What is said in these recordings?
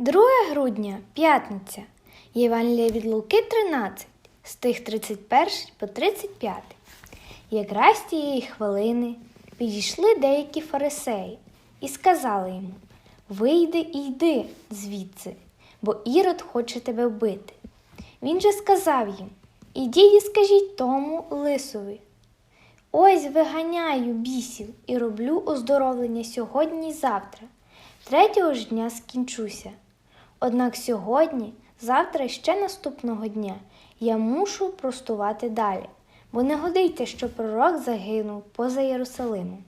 2 грудня, п'ятниця. Євангелія від Луки 13, з тих 31 по 35. Якраз тієї хвилини підійшли деякі фарисеї і сказали йому: Вийди і йди звідси, бо Ірод хоче тебе вбити. Він же сказав їм: Ідіть і скажіть тому лисові. Ось виганяю бісів і роблю оздоровлення сьогодні й завтра. Третього ж дня скінчуся. Однак сьогодні, завтра і ще наступного дня я мушу простувати далі, бо не годиться, що пророк загинув поза Єрусалимом.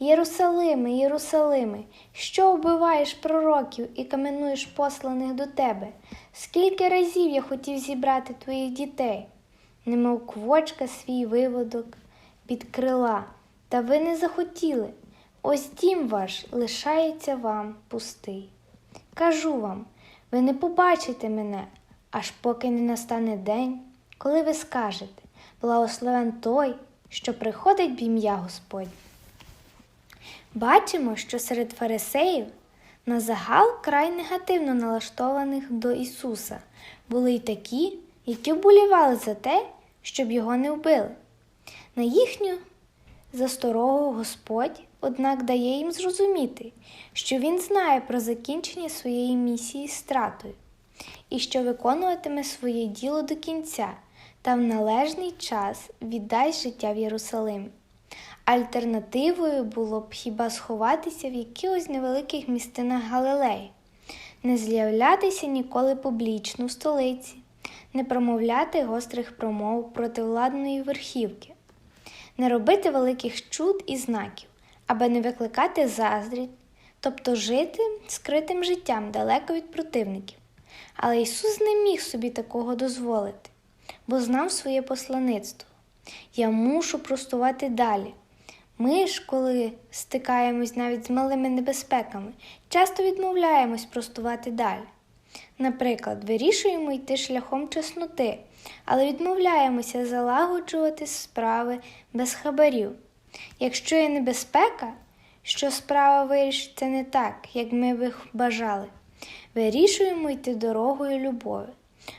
Єрусалиме, Єрусалиме, що вбиваєш пророків і каменуєш посланих до тебе? Скільки разів я хотів зібрати твоїх дітей, немов квочка свій виводок під крила, та ви не захотіли. Ось дім ваш лишається вам пустий. Кажу вам, ви не побачите мене, аж поки не настане день, коли ви скажете благословен той, що приходить в ім'я Господь. Бачимо, що серед фарисеїв на загал край негативно налаштованих до Ісуса були й такі, які вболівали за те, щоб його не вбили. На їхню засторогу Господь, однак, дає їм зрозуміти, що Він знає про закінчення своєї місії стратою і що виконуватиме своє діло до кінця та в належний час віддасть життя в Єрусалимі. Альтернативою було б хіба сховатися в якихось невеликих містинах Галилеї, не з'являтися ніколи публічно в столиці, не промовляти гострих промов проти владної верхівки, не робити великих чуд і знаків, аби не викликати заздрість, тобто жити скритим життям далеко від противників. Але Ісус не міг собі такого дозволити, бо знав своє послаництво. Я мушу простувати далі. Ми ж, коли стикаємось навіть з малими небезпеками, часто відмовляємось простувати далі. Наприклад, вирішуємо йти шляхом чесноти, але відмовляємося залагоджувати справи без хабарів. Якщо є небезпека, що справа вирішиться не так, як ми би бажали, вирішуємо йти дорогою любові,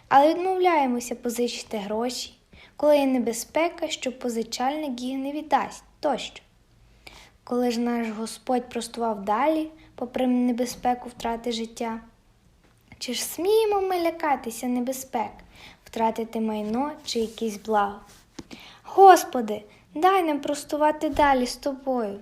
але відмовляємося позичити гроші, коли є небезпека, що позичальник їх не віддасть тощо. Коли ж наш Господь простував далі, попри небезпеку втрати життя, чи ж сміємо ми лякатися небезпек, втратити майно чи якісь благ? Господи, дай нам простувати далі з тобою.